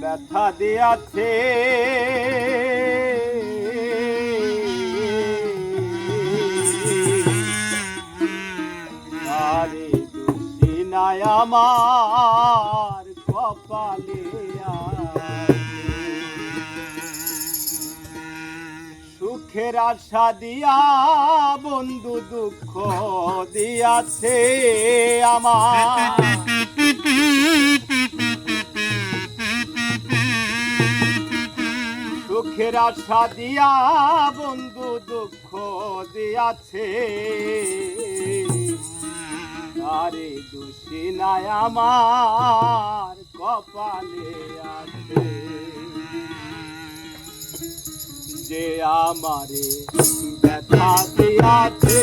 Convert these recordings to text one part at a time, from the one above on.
ব্যথা দিয়াছে। আরে দুঃখিনায় আমার কপালে সুখের আশা দিয়া বন্ধু দুঃখ দিয়াছে আমার। দুঃখের আশা দিয়া বন্ধু দুঃখ দিয়াছে। আরে দোষী নাই আমার কপালে আছে। যে আমারে ব্যথা দিয়াছে।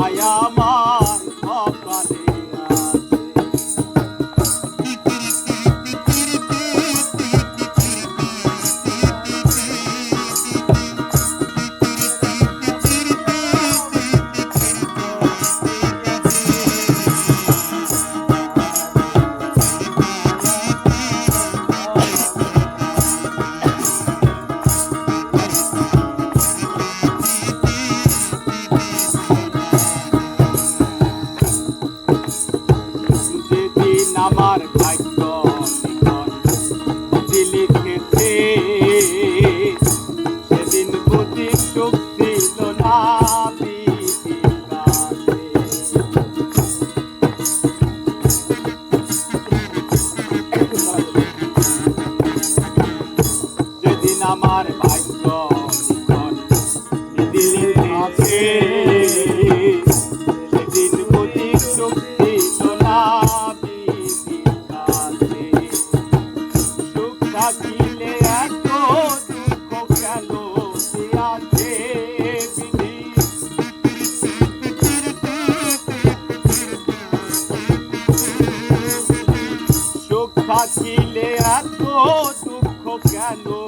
哎呀妈 oh buscando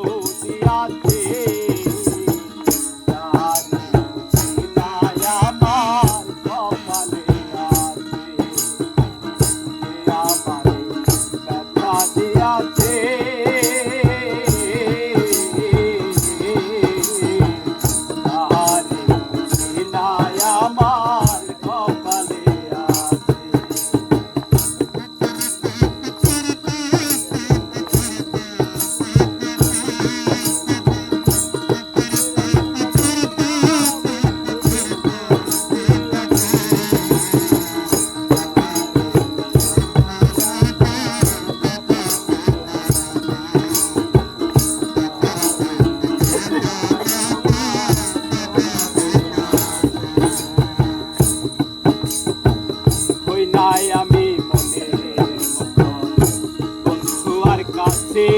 কাছে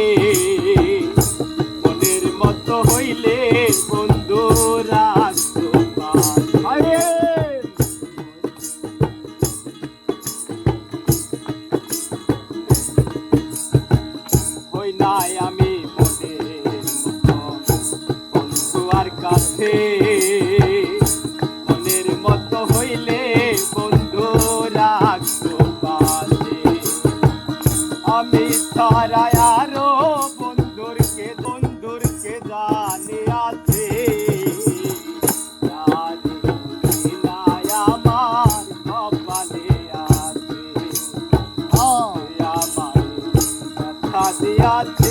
মনের মতো হইলে বন্ধু আমি তারা আরও বন্ধুরকে বন্ধুরকে জানি আছে। আমার কপালে আছে। হ্যাঁ। আমার কথা দিয়াছে।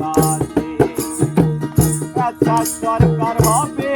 পাশে রাজা সরকার হবে